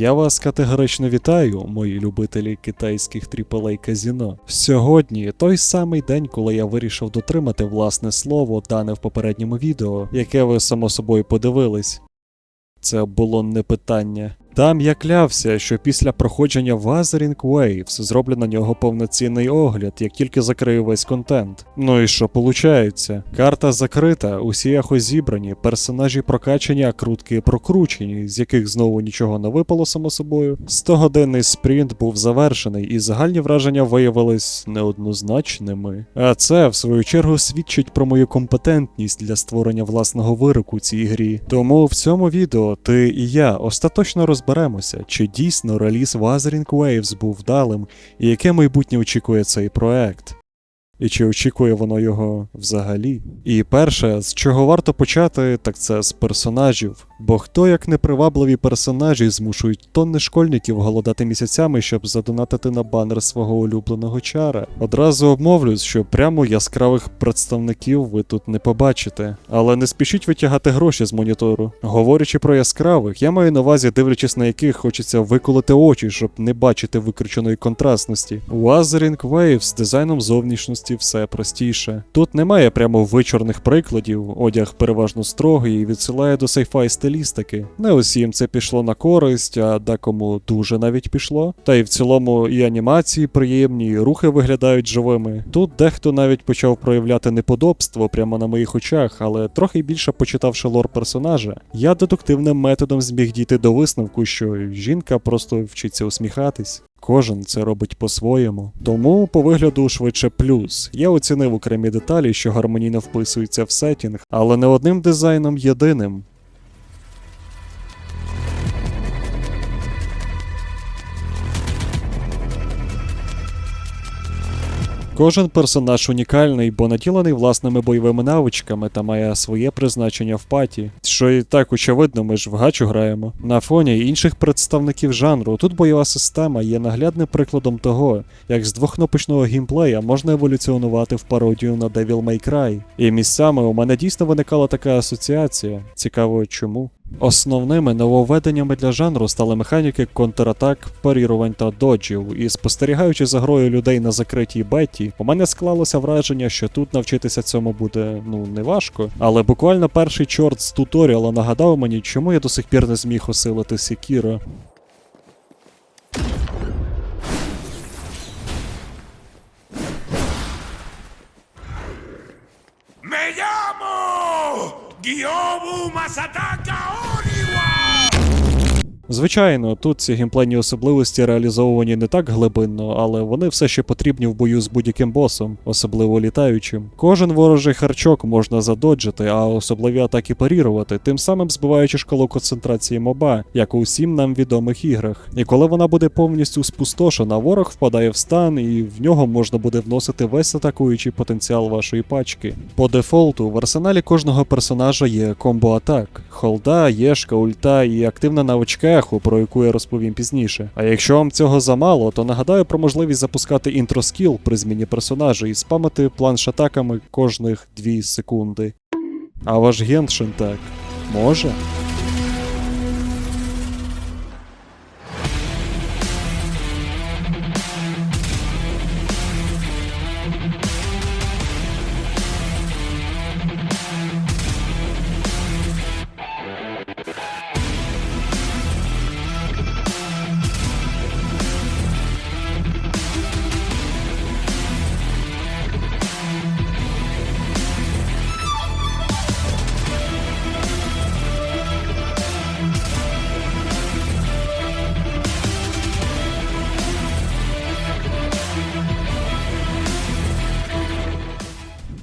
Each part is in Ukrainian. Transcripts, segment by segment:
Я вас категорично вітаю, мої любителі китайських AAA казіно. Сьогодні той самий день, коли я вирішив дотримати власне слово, дане в попередньому відео, яке ви само собою подивились. Це було не питання. Там я клявся, що після проходження Wuthering Waves зроблю на нього повноцінний огляд, як тільки закрию весь контент. Ну і що получається? Карта закрита, усі ехо зібрані, персонажі прокачані, а крутки прокручені, з яких знову нічого не випало само собою. 100-годинний спринт був завершений, і загальні враження виявились неоднозначними. А це, в свою чергу, свідчить про мою компетентність для створення власного вироку цій грі. Тому в цьому відео ти і я остаточно розберемося, чи дійсно реліз Wuthering Waves був вдалим, і яке майбутнє очікує цей проект. І чи очікує воно його взагалі? І перше, з чого варто почати, так це з персонажів. Бо хто як непривабливі персонажі змушують тонни школьників голодати місяцями, щоб задонатити на банер свого улюбленого чара. Одразу обмовлюсь, що прямо яскравих представників ви тут не побачите. Але не спішіть витягати гроші з монітору. Говорячи про яскравих, я маю на увазі, дивлячись на яких хочеться виколити очі, щоб не бачити викрученої контрастності. У Wuthering Waves з дизайном зовнішності все простіше. Тут немає прямо вичорних прикладів, одяг переважно строгий і відсилає до сайфай стилістики. Не усім це пішло на користь, а декому дуже навіть пішло. Та й в цілому і анімації приємні, і рухи виглядають живими. Тут дехто навіть почав проявляти неподобство прямо на моїх очах, але трохи більше почитавши лор персонажа, я дедуктивним методом зміг дійти до висновку, що жінка просто вчиться усміхатись. Кожен це робить по-своєму. Тому по вигляду швидше плюс. Я оцінив окремі деталі, що гармонійно вписуються в сетінг, але не одним дизайном єдиним. Кожен персонаж унікальний, бо наділений власними бойовими навичками та має своє призначення в паті. Що і так очевидно, ми ж в гачу граємо. На фоні інших представників жанру тут бойова система є наглядним прикладом того, як з двохкнопочного геймплея можна еволюціонувати в пародію на Devil May Cry. І місцями у мене дійсно виникала така асоціація. Цікаво, чому. Основними нововведеннями для жанру стали механіки контратак, парірувань та доджів, і спостерігаючи за грою людей на закритій беті, у мене склалося враження, що тут навчитися цьому буде ну не важко. Але буквально перший чорт з туторіала нагадав мені, чому я до сих пір не зміг осилити Секіро. ¡Me llamo Gyobu Masataka Oniwa! Звичайно, тут ці геймплейні особливості реалізовані не так глибинно, але вони все ще потрібні в бою з будь-яким босом, особливо літаючим. Кожен ворожий харчок можна задоджити, а особливі атаки парірувати, тим самим збиваючи шкалу концентрації моба, як у всім нам відомих іграх. І коли вона буде повністю спустошена, ворог впадає в стан, і в нього можна буде вносити весь атакуючий потенціал вашої пачки. По дефолту в арсеналі кожного персонажа є комбо-атак, холда, єшка, ульта і активна навичка ехо, про яку я розповім пізніше. А якщо вам цього замало, то нагадаю про можливість запускати інтроскіл при зміні персонажа і спамити планш-атаками кожних 2 секунди. А ваш Геншин так може?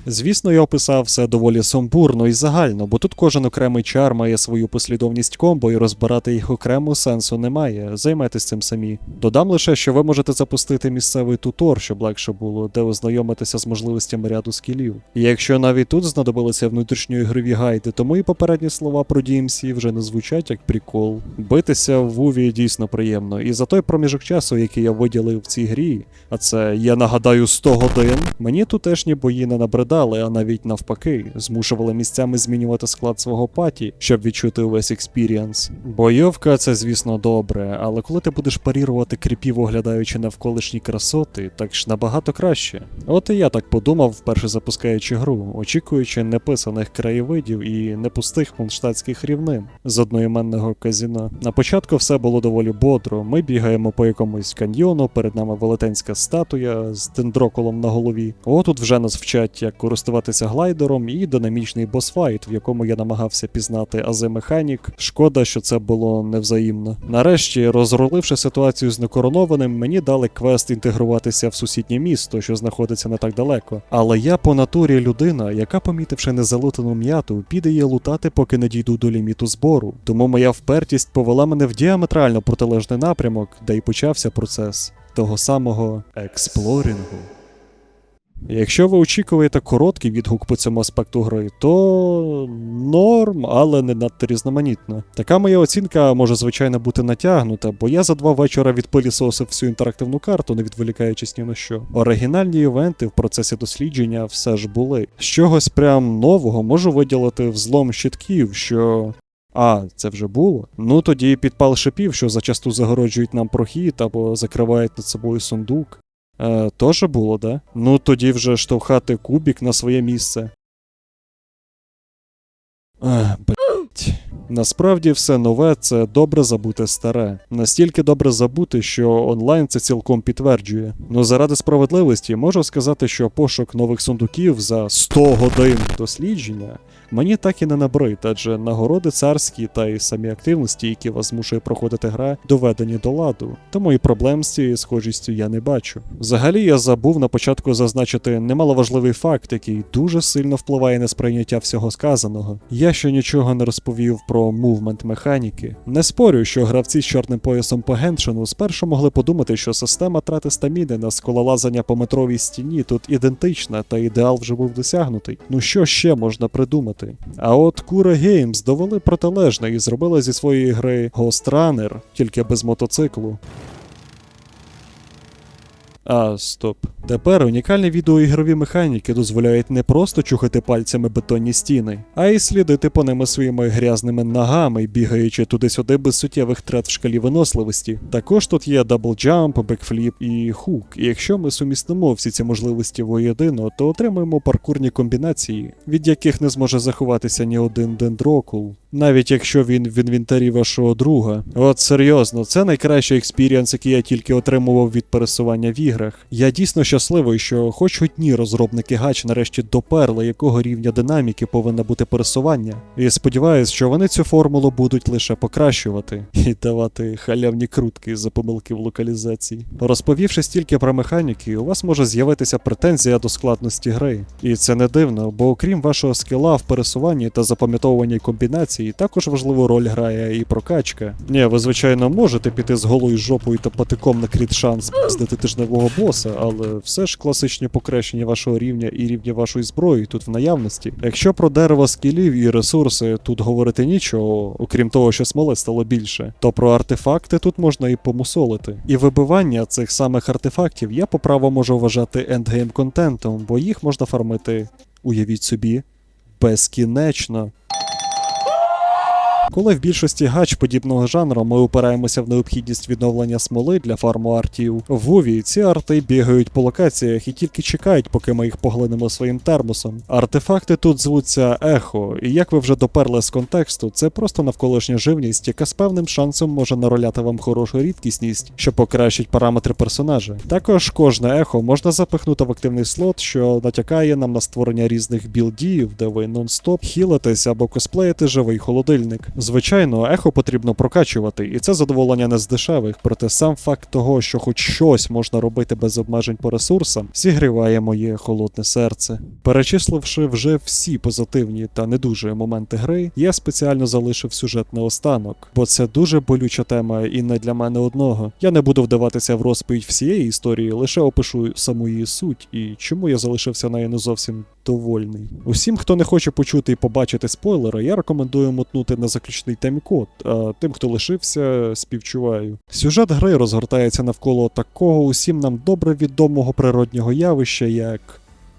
Звісно, я описав все доволі сумбурно і загально, бо тут кожен окремий чар має свою послідовність комбо, і розбирати їх окремо сенсу немає. Займайтесь цим самі. Додам лише, що ви можете запустити місцевий тутор, щоб легше було, де ознайомитися з можливостями ряду скілів. І якщо навіть тут знадобилися внутрішньоігрові гайди, то мої попередні слова про DMC вже не звучать як прикол. Битися в Вуві дійсно приємно, і за той проміжок часу, який я виділив в цій грі, а це я нагадаю 100 годин, мені тутешні бої не набридають викрадали, а навіть навпаки, змушували місцями змінювати склад свого паті, щоб відчути увесь експіріанс. Бойовка це, звісно, добре, але коли ти будеш парірувати кріпів, оглядаючи навколишні красоти, так ж набагато краще. От і я так подумав, вперше запускаючи гру, очікуючи неписаних краєвидів і не пустих монштатських рівнин з одноіменного казіно. На початку все було доволі бодро. Ми бігаємо по якомусь каньйону, перед нами велетенська статуя з дендроколом на голові. Отут вже нас вчать, як користуватися глайдером, і динамічний босфайт, в якому я намагався пізнати ази механік. Шкода, що це було невзаємно. Нарешті, розруливши ситуацію з некоронованим, мені дали квест інтегруватися в сусіднє місто, що знаходиться не так далеко. Але я по натурі людина, яка, помітивши незалутану м'яту, піде її лутати, поки не дійду до ліміту збору. Тому моя впертість повела мене в діаметрально протилежний напрямок, де й почався процес того самого експлорінгу. Якщо ви очікуєте короткий відгук по цьому аспекту гри, то норм, але не надто різноманітно. Така моя оцінка може звичайно бути натягнута, бо я за два вечора відпилісосив всю інтерактивну карту, не відволікаючись ні на що. Оригінальні івенти в процесі дослідження все ж були. З чогось прям нового можу виділити взлом щитків, що. А, це вже було. Ну тоді підпал шипів, що зачасту загороджують нам прохід або закривають над собою сундук. Е, Тоже було, да? Ну тоді вже штовхати кубік на своє місце. Блять. Насправді все нове це добре забути старе. Настільки добре забути, що онлайн це цілком підтверджує. Ну заради справедливості можу сказати, що пошук нових сундуків за 100 годин дослідження мені так і не набрид, адже нагороди царські та й самі активності, які вас змушує проходити гра, доведені до ладу. Тому і проблем з цією схожістю я не бачу. Взагалі я забув на початку зазначити немаловажливий факт, який дуже сильно впливає на сприйняття всього сказаного. Я ще нічого не розповів про мувмент механіки. Не спорю, що гравці з чорним поясом по геншину спершу могли подумати, що система трати стаміни на скололазання по метровій стіні тут ідентична, та ідеал вже був досягнутий. Ну що ще можна придумати? А от Кура Геймс довели протилежне і зробили зі своєї гри Runner, тільки без мотоциклу. А, стоп. Тепер унікальні відеоігрові механіки дозволяють не просто чухати пальцями бетонні стіни, а й слідити по ними своїми грязними ногами, бігаючи туди-сюди без суттєвих трат в шкалі виносливості. Також тут є даблджамп, бекфліп і хук. І якщо ми сумістимо всі ці можливості воєдино, то отримаємо паркурні комбінації, від яких не зможе заховатися ні один дендрокул. Навіть якщо він в інвентарі вашого друга. От серйозно, це найкращий експіріанс, який я тільки отримував від пересування в іграх. Я дійсно щасливий, що хоч одні розробники гач нарешті доперли, якого рівня динаміки повинно бути пересування. І сподіваюсь, що вони цю формулу будуть лише покращувати і давати халявні крутки за помилки в локалізації. Розповівши стільки про механіки, у вас може з'явитися претензія до складності гри. І це не дивно, бо окрім вашого скіла в пересуванні та запам'ятовуванні комбінацій, також важливу роль грає і прокачка. Ні, ви звичайно можете піти з голою жопою та патиком на кріт шанс здати тижневого боса, але все ж класичні покращення вашого рівня і рівня вашої зброї тут в наявності. Якщо про дерево скілів і ресурси тут говорити нічого, окрім того, що смоли стало більше, то про артефакти тут можна і помусолити. І вибивання цих самих артефактів я по праву можу вважати ендгейм контентом, бо їх можна фармити, уявіть собі, безкінечно. Коли в більшості гач подібного жанру ми опираємося в необхідність відновлення смоли для фарму артів, в Вові ці арти бігають по локаціях і тільки чекають, поки ми їх поглинемо своїм термосом. Артефакти тут звуться ехо, і як ви вже доперли з контексту, це просто навколишня живність, яка з певним шансом може нароляти вам хорошу рідкісність, що покращить параметри персонажа. Також кожне ехо можна запихнути в активний слот, що натякає нам на створення різних білдів, де ви нон-стоп хілитесь або косплеїте живий холодильник. Звичайно, ехо потрібно прокачувати, і це задоволення не з дешевих, проте сам факт того, що хоч щось можна робити без обмежень по ресурсам, зігріває моє холодне серце. Перечисливши вже всі позитивні та не дуже моменти гри, я спеціально залишив сюжет на останок, бо це дуже болюча тема і не для мене одного. Я не буду вдаватися в розповідь всієї історії, лише опишу саму її суть і чому я залишився нею не зовсім довольний. Усім, хто не хоче почути і побачити спойлери, я рекомендую мотнути на заключний таймкод, а тим, хто лишився, співчуваю. Сюжет гри розгортається навколо такого усім нам добре відомого природнього явища, як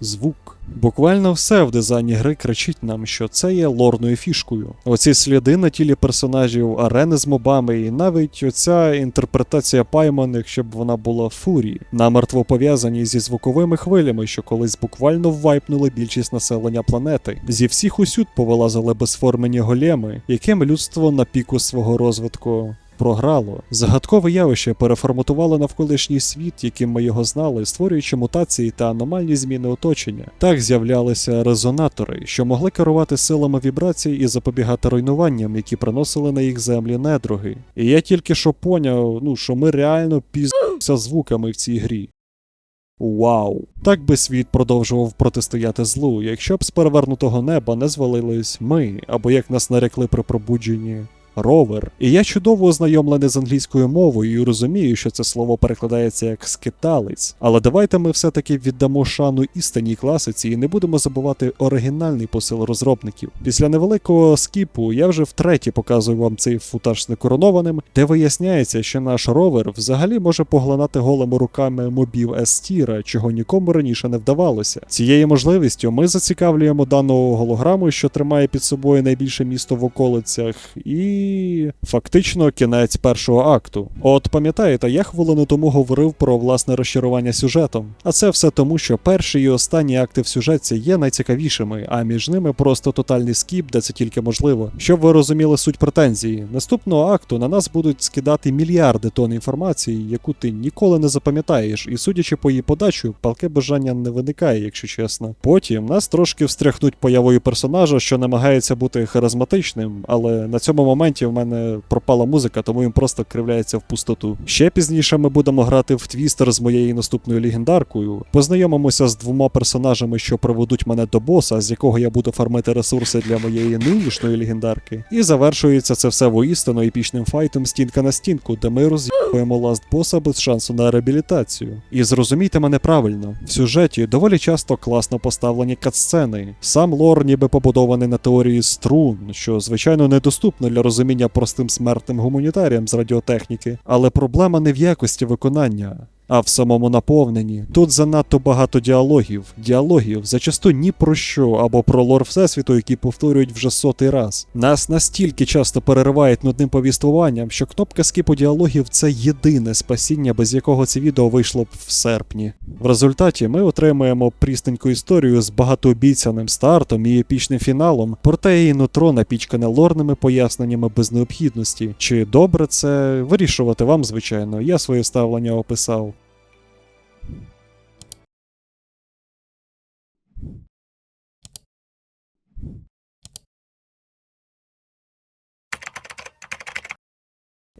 звук. Буквально все в дизайні гри кричить нам, що це є лорною фішкою. Оці сліди на тілі персонажів, арени з мобами, і навіть оця інтерпретація Паймон, якщо б вона була фурі, намертво пов'язані зі звуковими хвилями, що колись буквально ввайпнули більшість населення планети. Зі всіх усюд повилазили безформені големи, яким людство на піку свого розвитку програло. Загадкове явище переформатувало навколишній світ, яким ми його знали, створюючи мутації та аномальні зміни оточення. Так з'являлися резонатори, що могли керувати силами вібрацій і запобігати руйнуванням, які приносили на їх землі недруги. І я тільки що поняв, ну що ми реально піздимося звуками в цій грі. Вау! Так би світ продовжував протистояти злу, якщо б з перевернутого неба не звалились ми, або як нас нарекли при пробудженні. Ровер. І я чудово ознайомлений з англійською мовою і розумію, що це слово перекладається як скиталець. Але давайте ми все-таки віддамо шану істинній класиці і не будемо забувати оригінальний посил розробників. Після невеликого скіпу я вже втретє показую вам цей футаж з некоронованим, де виясняється, що наш ровер взагалі може поглинати голими руками мобів С-тіра, чого нікому раніше не вдавалося. Цією можливістю ми зацікавлюємо дану голограму, що тримає під собою найбільше місто в околицях, і фактично кінець першого акту. От пам'ятаєте, я хвилину тому говорив про власне розчарування сюжетом. А це все тому, що перші і останні акти в сюжеті є найцікавішими, а між ними просто тотальний скіп, де це тільки можливо. Щоб ви розуміли суть претензії, наступного акту на нас будуть скидати мільярди тонн інформації, яку ти ніколи не запам'ятаєш, і судячи по її подачу, палке бажання не виникає, якщо чесно. Потім нас трошки встряхнуть появою персонажа, що намагається бути харизматичним, але на цьому моменті в мене пропала музика, тому він просто кривляється в пустоту. Ще пізніше ми будемо грати в твістер з моєю наступною легендаркою. Познайомимося з двома персонажами, що приведуть мене до боса, з якого я буду фармити ресурси для моєї нинішньої легендарки. І завершується це все воістину епічним файтом стінка на стінку, де ми роз'їбуємо ласт боса без шансу на реабілітацію. І зрозумійте мене правильно, в сюжеті доволі часто класно поставлені катсцени. Сам лор ніби побудований на теорії струн, що звичайно недоступно для розуміння простим смертним гуманітаріям з радіотехніки, але проблема не в якості виконання. А в самому наповненні тут занадто багато діалогів, діалогів зачасту ні про що або про лор всесвіту, які повторюють вже сотий раз. Нас настільки часто переривають нудним повіствуванням, що кнопка скіпу діалогів це єдине спасіння, без якого це відео вийшло б в серпні. В результаті ми отримуємо прісненьку історію з багатообіцяним стартом і епічним фіналом, проте її нутро напічкане лорними поясненнями без необхідності. Чи добре це вирішувати вам, звичайно, я своє ставлення описав.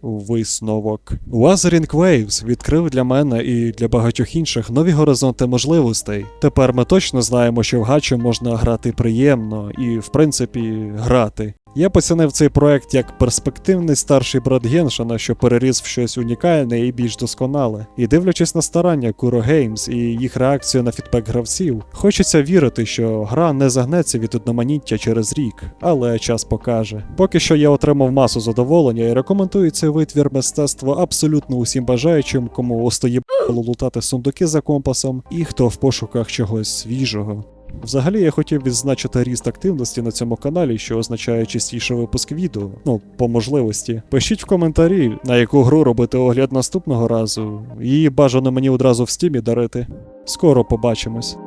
Висновок. Wuthering Waves відкрив для мене і для багатьох інших нові горизонти можливостей. Тепер ми точно знаємо, що в гачі можна грати приємно і, в принципі, грати. Я поцінив цей проект як перспективний старший брат Геншина, що переріс в щось унікальне і більш досконале. І дивлячись на старання Kuro Games і їх реакцію на фідбек гравців, хочеться вірити, що гра не загнеться від одноманіття через рік, але час покаже. Поки що я отримав масу задоволення і рекомендую цей витвір мистецтва абсолютно усім бажаючим, кому остає лутати сундуки за компасом, і хто в пошуках чогось свіжого. Взагалі я хотів відзначити ріст активності на цьому каналі, що означає частіше випуск відео. Ну, по можливості. Пишіть в коментарі, на яку гру робити огляд наступного разу. Її бажано мені одразу в стімі дарити. Скоро побачимось.